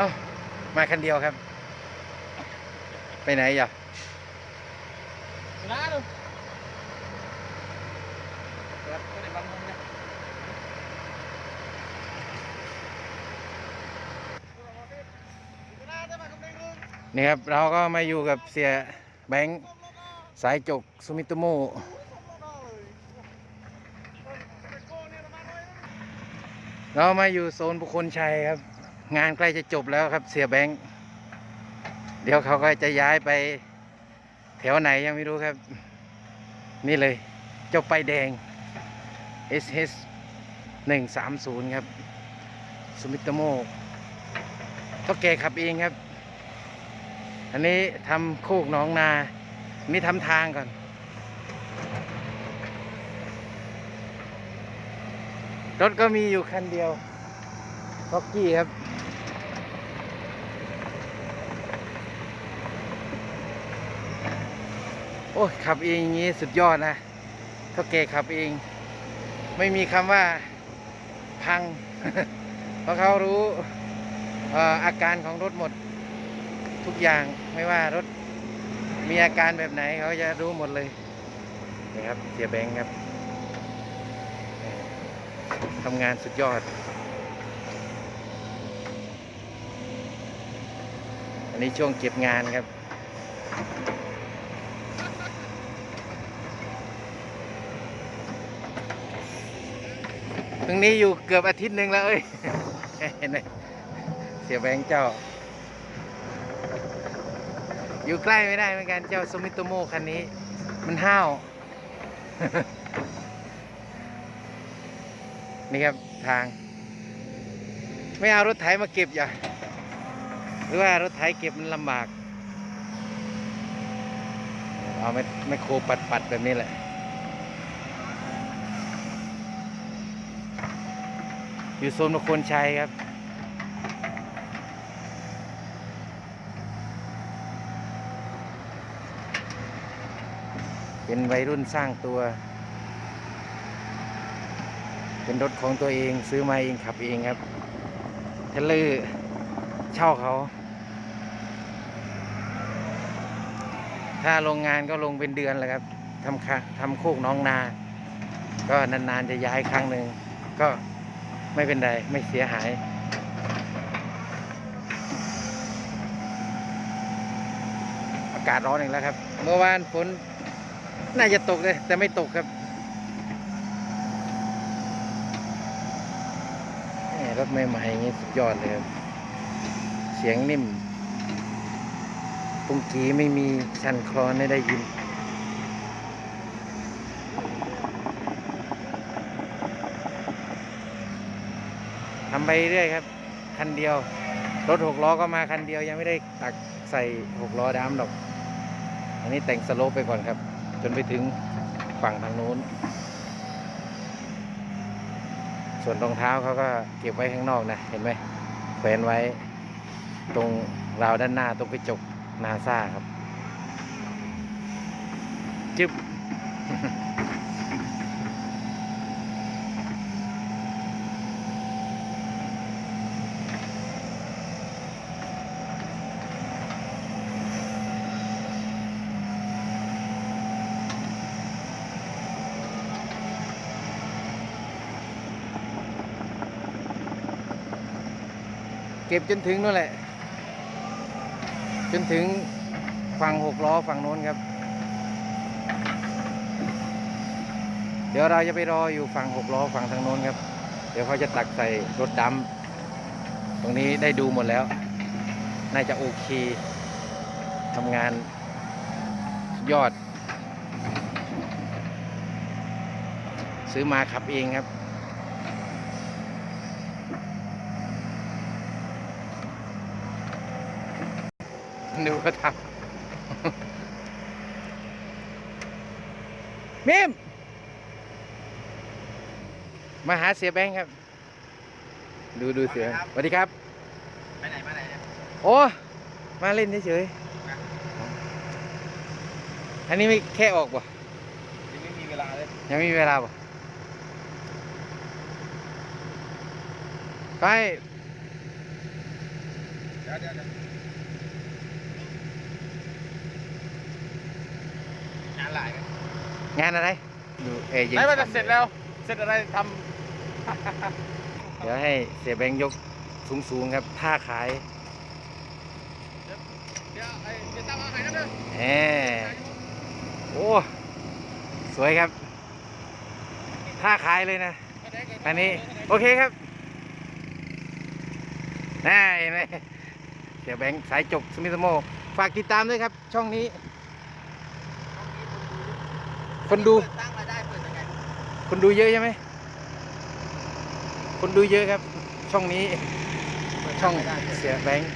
อ้ามาคันเดียวครับ ไปไหนอย่าน้าดูครับก็ได้บางมุมนะนี่ครับ เราก็มาอยู่กับเสียแบงค์สายจกสุมิโตโมเรามาอยู่โซนบุคคลชัยครับ งานใกล้จะจบแล้วครับเสียแบงค์ เดี๋ยวเขาก็จะย้ายไปแถวไหนยังไม่รู้ครับ นี่เลย เจ้าไปแดง SS 130 ครับ สมิโตโมเขาแกขับเองครับ อันนี้ทำโคกน้องนาอันนี้ทำทางก่อน รถก็มีอยู่คันเดียวล็อกกี้ครับ อ้ยขับเองอย่างนี้สุดยอดนะเท่าแกขับเอง ไม่มีคำว่าพัง เพราะเขารู้อาการของรถหมด ทุกอย่างไม่ว่ารถมีอาการแบบไหนเขาจะรู้หมดเลยนี่ครับเสียแบงค์ครับทำงานสุดยอด อันนี้ช่วงเก็บงานครับ รงนี้อยู่เกือบอาทิตย์หนึ่งแล้วเอ้ยเห็นไหมเสียแบงค์เจ้า อยู่ใกล้ไม่ได้เหมือนกันเจ้าซูมิโตโมคันนี้ มันห้าวนี่ครับทาง ไม่เอารถไถมาเก็บอย่าหรือว่ารถไถเก็บมันลำบาก เอาไม่ไม่โคปัดปัดแบบนี้แหละ อยู่โซนมคลชัยครับ เป็นวัยรุ่นสร้างตัว เป็นรถของตัวเองซื้อมาเองขับเองครับเทเลอร์เช่าเขา ถ้าโรงงานก็ลงเป็นเดือนแหละครับทำค่ะทำโคกน้องนา ก็นานๆจะย้ายครั้งหนึ่งก็ ไม่เป็นไรไม่เสียหาย อากาศร้อนอีกแล้วครับ เมื่อวานฝนน่าจะตกเลยแต่ไม่ตกครับแหม่รถใหม่ๆอย่างนี้สุดยอดเลยครับ เสียงนิ่มปุงกีไม่มีชันคลอนให้ได้ยิน ไปเรื่อยครับ คันเดียว รถหกล้อก็มาคันเดียวยังไม่ได้ตักใส่หกล้อดามหรอก อันนี้แต่งสโลปไปก่อนครับ จนไปถึงฝั่งทางนู้น ส่วนรองเท้าเขาก็เก็บไว้ข้างนอกนะ เห็นไหมแขวนไว้ตรงราวด้านหน้าตรงกระจกนาซาครับ จึ๊บ เก็บจนถึงนู่นแหละ จนถึงฝั่งหกล้อฝั่งโน้นครับ เดี๋ยวเราจะไปรออยู่ฝั่งหกล้อฝั่งทางโน้นครับ เดี๋ยวเขาจะตักใส่รถดำตรงนี้ได้ดูหมดแล้ว น่าจะโอเคทำงานยอด ซื้อมาขับเองครับ ดูเขาทำมิมมาหาเสียแบงค์ครับ ดูดูเสือสวัสดีครับ ไปไหนมาไหนเนี่ยโอ้มาเล่นเฉยๆอันนี้ไม่แค่ออกป่ะยังไม่มีเวลาเลยยังไม่มีเวลาป่ะไปดี๋ยวเดี๋ยวเดี๋ยว งานหลายไหมงานอะไรดูเอเย็นไม่ว่าจะเสร็จแล้ว เสร็จอะไรทเดี๋ยวให้เสียแบงค์ยกสูงๆครับท่าขายำเดี๋ยวไอ้เดี๋ยวตั้งมาให้นะเด้อแหมโอ้สวยครับท่าขายเลยนะ อันนี้โอเคครับน่าเห็นไหมเสียแบงค์สายจกสมิธโม ฝากติดตามด้วยครับ ช่องนี้ คนดู สร้างรายได้เปิดยังไงคนดูเยอะใช่ไหม คนดูเยอะครับ ช่องนี้ ช่องเสียแบงค์